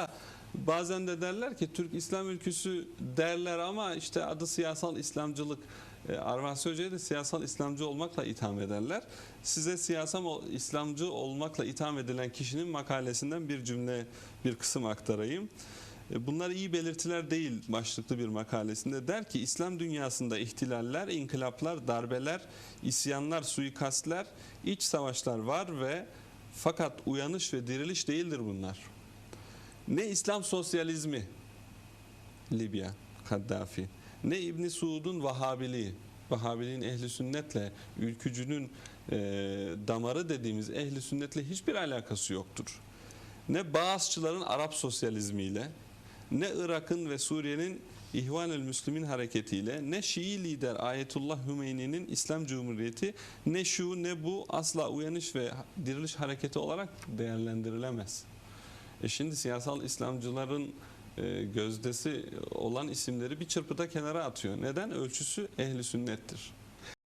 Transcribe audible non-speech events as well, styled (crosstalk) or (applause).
(laughs) Bazen de derler ki Türk İslam ülküsü derler ama işte adı siyasal İslamcılık. E, Arvasi Hoca'yı da siyasal İslamcı olmakla itham ederler. Size siyasal İslamcı olmakla itham edilen kişinin makalesinden bir cümle, bir kısım aktarayım. E, Bunlar iyi belirtiler değil başlıklı bir makalesinde. Der ki İslam dünyasında ihtilaller, inkılaplar, darbeler, isyanlar, suikastler, iç savaşlar var ve fakat uyanış ve diriliş değildir bunlar. Ne İslam sosyalizmi Libya, Kaddafi, ne İbni Suud'un Vahabiliği, Vahabiliğin ehli sünnetle, ülkücünün e, damarı dediğimiz ehli sünnetle hiçbir alakası yoktur. Ne Bağızçıların Arap sosyalizmiyle, ne Irak'ın ve Suriye'nin İhvan-ül Müslümin hareketiyle, ne Şii lider Ayetullah Hümeyni'nin İslam Cumhuriyeti, ne şu ne bu asla uyanış ve diriliş hareketi olarak değerlendirilemez. E şimdi siyasal İslamcıların e, gözdesi olan isimleri bir çırpıda kenara atıyor. Neden? Ölçüsü ehli sünnettir.